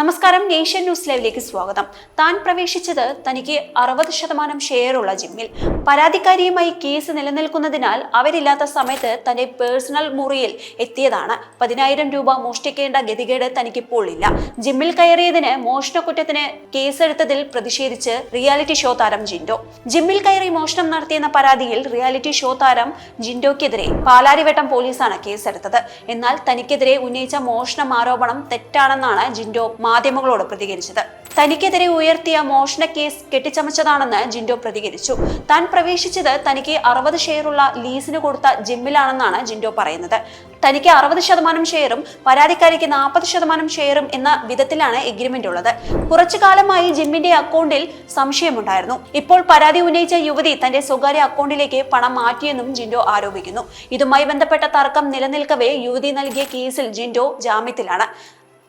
നമസ്കാരം nation news ലൈവിലേക്ക് സ്വാഗതം. താൻ പ്രവേശിച്ചത് തനിക്ക് അറുപത് ശതമാനം ഷെയറുള്ള ജിമ്മിൽ. പരാതിക്കാരിയുമായി കേസ് നിലനിൽക്കുന്നതിനാൽ അവരില്ലാത്ത സമയത്ത് തന്റെ പേഴ്സണൽ മുറിയിൽ എത്തിയതാണ്. പതിനായിരം രൂപ മോഷ്ടിക്കേണ്ട ഗതികേട് തനിക്കിപ്പോൾ ഇല്ല. ജിമ്മിൽ കയറിയതിന് മോഷണക്കുറ്റത്തിന് കേസെടുത്തതിൽ പ്രതിഷേധിച്ച് റിയാലിറ്റി ഷോ താരം ജിൻഡോ. ജിമ്മിൽ കയറി മോഷണം നടത്തിയെന്ന പരാതിയിൽ റിയാലിറ്റി ഷോ താരം ജിൻഡോയ്ക്കെതിരെ പാലാരിവട്ടം പോലീസാണ് കേസെടുത്തത്. എന്നാൽ തനിക്കെതിരെ ഉന്നയിച്ച മോഷണം ആരോപണം തെറ്റാണെന്നാണ് ജിൻഡോ മാധ്യമങ്ങളോട് പ്രതികരിച്ചത്. തനിക്കെതിരെ ഉയർത്തിയ മോഷണ കേസ് കെട്ടിച്ചമച്ചതാണെന്ന് ജിൻഡോ പ്രതികരിച്ചു. താൻ പ്രവേശിച്ചത് തനിക്ക് അറുപത് ഷെയറുള്ള ലീസിന് കൊടുത്ത ജിമ്മിലാണെന്നാണ് ജിൻഡോ പറയുന്നത്. തനിക്ക് അറുപത് ശതമാനം ഷെയറും പരാതിക്കാരിക്ക് നാൽപ്പത് ശതമാനം ഷെയറും എന്ന വിധത്തിലാണ് എഗ്രിമെന്റ് ഉള്ളത്. കുറച്ചു കാലമായി ജിമ്മിന്റെ അക്കൗണ്ടിൽ സംശയമുണ്ടായിരുന്നു. ഇപ്പോൾ പരാതി ഉന്നയിച്ച യുവതി തന്റെ സ്വകാര്യ അക്കൗണ്ടിലേക്ക് പണം മാറ്റിയെന്നും ജിൻഡോ ആരോപിക്കുന്നു. ഇതുമായി ബന്ധപ്പെട്ട തർക്കം നിലനിൽക്കവേ യുവതി നൽകിയ കേസിൽ ജിൻഡോ ജാമ്യത്തിലാണ്.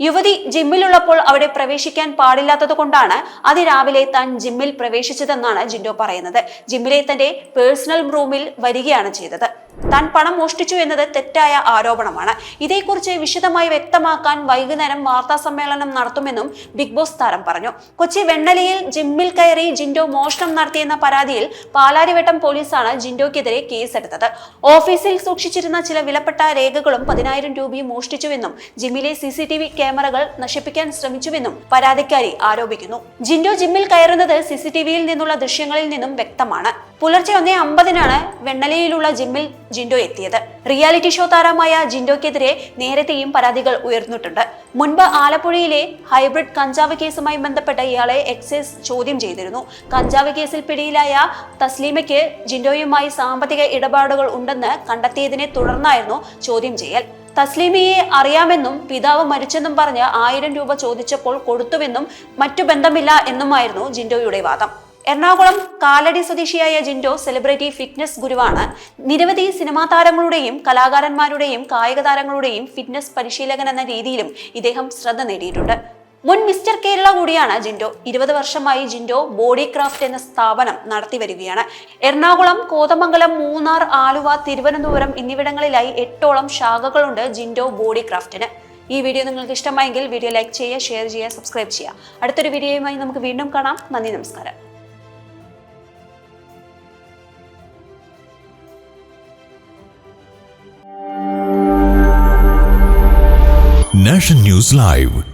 യുവതി ജിമ്മിലുള്ളപ്പോൾ അവിടെ പ്രവേശിക്കാൻ പാടില്ലാത്തത് കൊണ്ടാണ് അതിരാവിലെ താൻ ജിമ്മിൽ പ്രവേശിച്ചതെന്നാണ് ജിൻഡോ പറയുന്നത്. ജിമ്മിലെ തന്റെ പേഴ്സണൽ റൂമിൽ വരികയാണ് ചെയ്തത്. താൻ പണം മോഷ്ടിച്ചു എന്നത് തെറ്റായ ആരോപണമാണ്. ഇതേക്കുറിച്ച് വിശദമായി വ്യക്തമാക്കാൻ വൈകുന്നേരം വാർത്താ സമ്മേളനം നടത്തുമെന്നും ബിഗ് ബോസ് താരം പറഞ്ഞു. കൊച്ചി വെണ്ണലയിൽ ജിമ്മിൽ കയറി ജിൻഡോ മോഷണം നടത്തിയെന്ന പരാതിയിൽ പാലാരിവട്ടം പോലീസാണ് ജിൻഡോയ്ക്കെതിരെ കേസെടുത്തത്. ഓഫീസിൽ സൂക്ഷിച്ചിരുന്ന ചില വിലപ്പെട്ട രേഖകളും പതിനായിരം രൂപയും മോഷ്ടിച്ചുവെന്നും ജിമ്മിലെ സി സി ടി വി ക്യാമറകൾ നശിപ്പിക്കാൻ ശ്രമിച്ചുവെന്നും പരാതിക്കാരി ആരോപിക്കുന്നു. ജിൻഡോ ജിമ്മിൽ കയറുന്നത് സി സി ടി വിയിൽ നിന്നുള്ള ദൃശ്യങ്ങളിൽ നിന്നും വ്യക്തമാണ്. പുലർച്ചെ ഒന്നേ അമ്പതിനാണ് വെണ്ണലയിലുള്ള ജിമ്മിൽ ജിൻഡോ എത്തിയത്. റിയാലിറ്റി ഷോ താരമായ ജിൻഡോയ്ക്കെതിരെ നേരത്തെയും പരാതികൾ ഉയർന്നിട്ടുണ്ട്. മുൻപ് ആലപ്പുഴയിലെ ഹൈബ്രിഡ് കഞ്ചാവ് കേസുമായി ബന്ധപ്പെട്ട ഇയാളെ എക്സൈസ് ചോദ്യം ചെയ്തിരുന്നു. കഞ്ചാവ് കേസിൽ പിടിയിലായ തസ്ലീമയ്ക്ക് ജിൻഡോയുമായി സാമ്പത്തിക ഇടപാടുകൾ ഉണ്ടെന്ന് കണ്ടെത്തിയതിനെ തുടർന്നായിരുന്നു ചോദ്യം ചെയ്യൽ. തസ്ലീമിയെ അറിയാമെന്നും പിതാവ് മരിച്ചെന്നും പറഞ്ഞ് ആയിരം രൂപ ചോദിച്ചപ്പോൾ കൊടുത്തുവെന്നും മറ്റു ബന്ധമില്ല എന്നുമായിരുന്നു ജിൻഡോയുടെ വാദം. എറണാകുളം കാലടി സ്വദേശിയായ ജിൻഡോ സെലിബ്രിറ്റി ഫിറ്റ്നസ് ഗുരുവാണ്. നിരവധി സിനിമാ താരങ്ങളുടെയും കലാകാരന്മാരുടെയും കായിക താരങ്ങളുടെയും ഫിറ്റ്നസ് പരിശീലകൻ എന്ന രീതിയിലും ഇദ്ദേഹം ശ്രദ്ധ നേടിയിട്ടുണ്ട്. മുൻ മിസ്റ്റർ കേരള കൂടിയാണ് ജിൻഡോ. ഇരുപത് വർഷമായി ജിൻഡോ ബോഡി ക്രാഫ്റ്റ് എന്ന സ്ഥാപനം നടത്തി വരികയാണ്. എറണാകുളം കോതമംഗലം മൂന്നാർ ആലുവ തിരുവനന്തപുരം എന്നിവിടങ്ങളിലായി എട്ടോളം ശാഖകളുണ്ട് ജിൻഡോ ബോഡി ക്രാഫ്റ്റിന് ഈ വീഡിയോ നിങ്ങൾക്ക് ഇഷ്ടമായെങ്കിൽ വീഡിയോ ലൈക്ക് ചെയ്യുക ഷെയർ ചെയ്യുക സബ്സ്ക്രൈബ് ചെയ്യുക. അടുത്തൊരു വീഡിയോയുമായി നമുക്ക് വീണ്ടും കാണാം. നന്ദി നമസ്കാരം. National news live.